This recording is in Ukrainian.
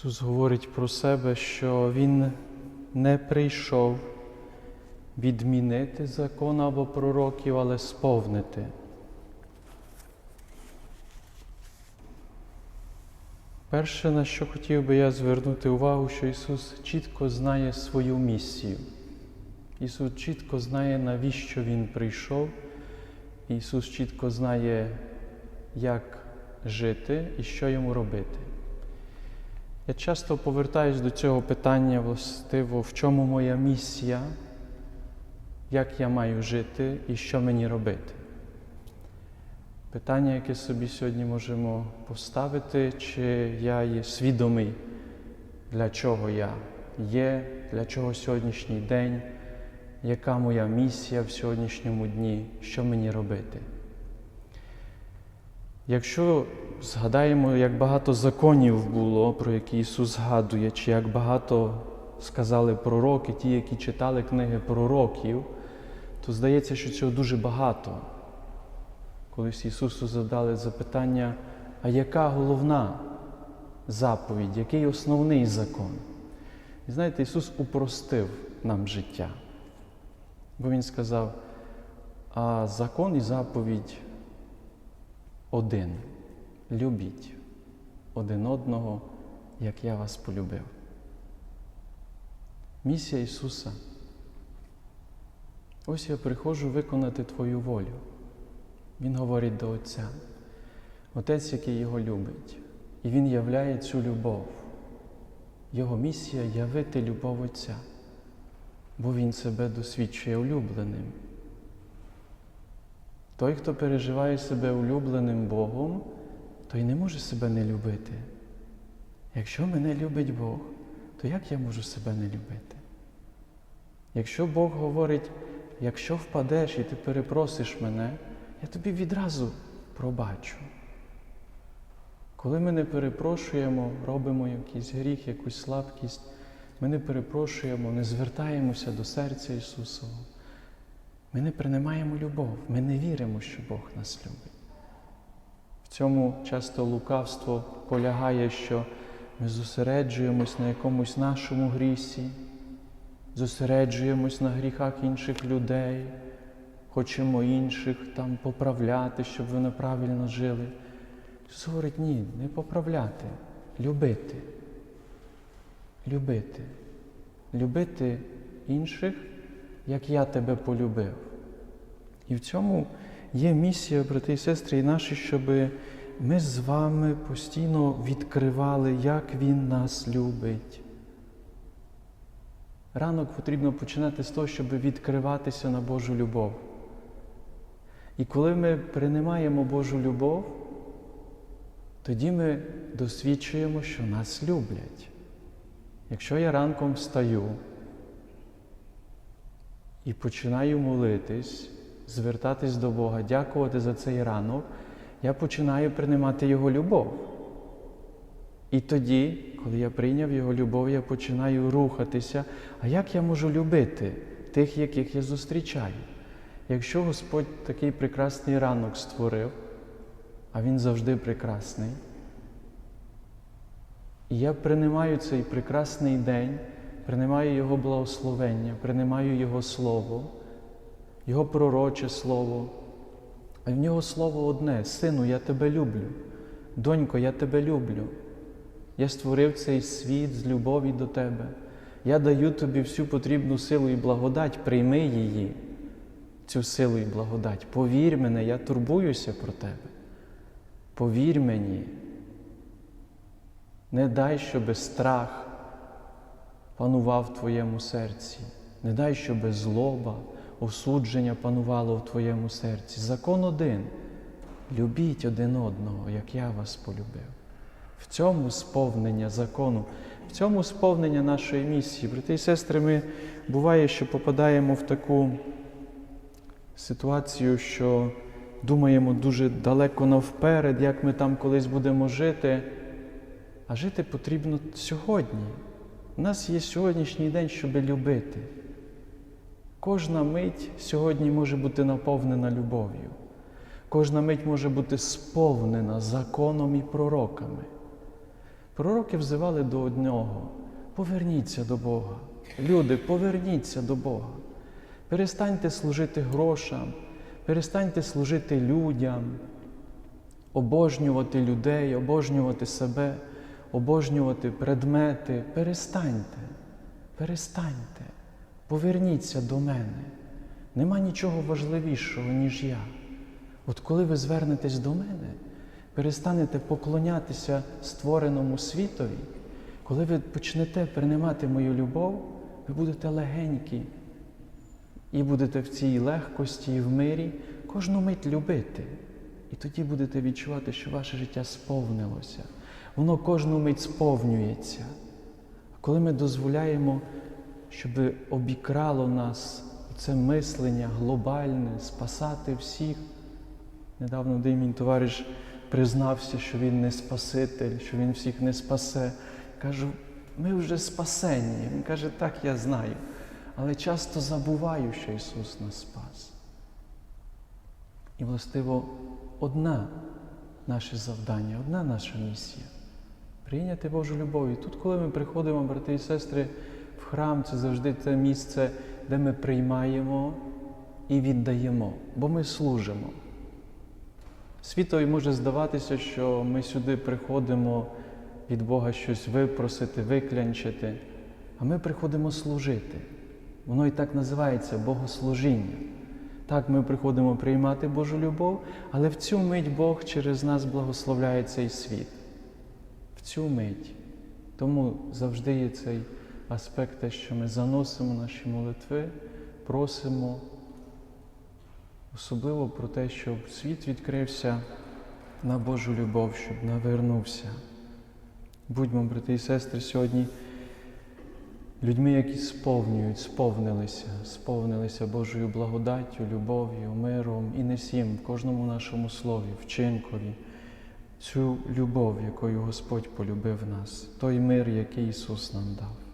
Ісус говорить про себе, що Він не прийшов відмінити закон або пророків, але сповнити. Перше, на що хотів би я звернути увагу, що Ісус чітко знає свою місію. Ісус чітко знає, навіщо Він прийшов. Ісус чітко знає, як жити і що йому робити. Я часто повертаюсь до цього питання, властиво, в чому моя місія, як я маю жити і що мені робити. Питання, яке собі сьогодні можемо поставити, чи я є свідомий, для чого я є, для чого сьогоднішній день, яка моя місія в сьогоднішньому дні, що мені робити. Якщо згадаємо, як багато законів було, про які Ісус згадує, чи як багато сказали пророки, ті, які читали книги пророків, то здається, що цього дуже багато. Колись Ісусу задали запитання, а яка головна заповідь, який основний закон? І знаєте, Ісус упростив нам життя. Бо Він сказав, а закон і заповідь один. Любіть один одного, як я вас полюбив. Місія Ісуса. Ось я приходжу виконати Твою волю. Він говорить до Отця, Отець, який його любить, і Він являє цю любов. Його місія явити любов Отця, бо Він себе досвідчує улюбленим. Той, хто переживає себе улюбленим Богом, той не може себе не любити. Якщо мене любить Бог, то як я можу себе не любити? Якщо Бог говорить, якщо впадеш і ти перепросиш мене, я тобі відразу пробачу. Коли ми не перепрошуємо, робимо якийсь гріх, якусь слабкість, ми не перепрошуємо, не звертаємося до серця Ісусового. Ми не приймаємо любов, ми не віримо, що Бог нас любить. Цьому часто лукавство полягає, що ми зосереджуємось на якомусь нашому грісі, зосереджуємось на гріхах інших людей, хочемо інших там поправляти, щоб вони правильно жили. Ісус говорить, ні, не поправляти, любити. Любити. Любити інших як я тебе полюбив. І в цьому є місія, брати і сестри, і наші, щоб ми з вами постійно відкривали, як Він нас любить. Ранок потрібно починати з того, щоб відкриватися на Божу любов. І коли ми приймаємо Божу любов, тоді ми досвідчуємо, що нас люблять. Якщо я ранком встаю, і починаю молитись, звертатись до Бога, дякувати за цей ранок, я починаю приймати Його любов. І тоді, коли я прийняв Його любов, я починаю рухатися. А як я можу любити тих, яких я зустрічаю? Якщо Господь такий прекрасний ранок створив, а Він завжди прекрасний, і я приймаю цей прекрасний день приймаю Його благословення, приймаю Його Слово, Його пророче Слово. А в нього слово одне: Сину, я тебе люблю, донько, я тебе люблю. Я створив цей світ з любові до тебе. Я даю тобі всю потрібну силу і благодать, прийми її, цю силу і благодать. Повір мене, я турбуюся про тебе. Повір мені, не дай, щоби страх панував в твоєму серці. Не дай, щоб злоба, осудження панувало в твоєму серці. Закон один. Любіть один одного, як я вас полюбив. В цьому сповнення закону, в цьому сповнення нашої місії. Брати і сестри, ми буває, що попадаємо в таку ситуацію, що думаємо дуже далеко навперед, як ми там колись будемо жити. А жити потрібно сьогодні. У нас є сьогоднішній день, щоб любити. Кожна мить сьогодні може бути наповнена любов'ю. Кожна мить може бути сповнена законом і пророками. Пророки взивали до одного: поверніться до Бога. Люди, поверніться до Бога. Перестаньте служити грошам, перестаньте служити людям, обожнювати людей, обожнювати себе, обожнювати предмети. Перестаньте, перестаньте, поверніться до мене. Нема нічого важливішого, ніж я. От коли ви звернетесь до мене, перестанете поклонятися створеному світові, коли ви почнете приймати мою любов, ви будете легенькі і будете в цій легкості і в мирі кожну мить любити. І тоді будете відчувати, що ваше життя сповнилося. Воно кожну мить сповнюється. А коли ми дозволяємо, щоб обікрало нас це мислення глобальне, спасати всіх. Недавно один мій товариш признався, що він не спаситель, що він всіх не спасе. Кажу, ми вже спасені. Він каже, так, я знаю. Але часто забуваю, що Ісус нас спас. І, властиво, одна наше завдання, одна наша місія прийняти Божу любов. І тут, коли ми приходимо, брати і сестри, храм, це завжди те місце, де ми приймаємо і віддаємо, бо ми служимо. Світові може здаватися, що ми сюди приходимо від Бога щось випросити, виклянчити, а ми приходимо служити. Воно і так називається Богослужіння. Так, ми приходимо приймати Божу любов, але в цю мить Бог через нас благословляє цей світ. В цю мить. Тому завжди є цей аспект, те, що ми заносимо наші молитви, просимо, особливо про те, щоб світ відкрився на Божу любов, щоб навернувся. Будьмо, брати і сестри, сьогодні людьми, які сповнюють, сповнилися, сповнилися Божою благодаттю, любов'ю, миром і несім в кожному нашому слові, вчинкові цю любов, якою Господь полюбив нас, той мир, який Ісус нам дав.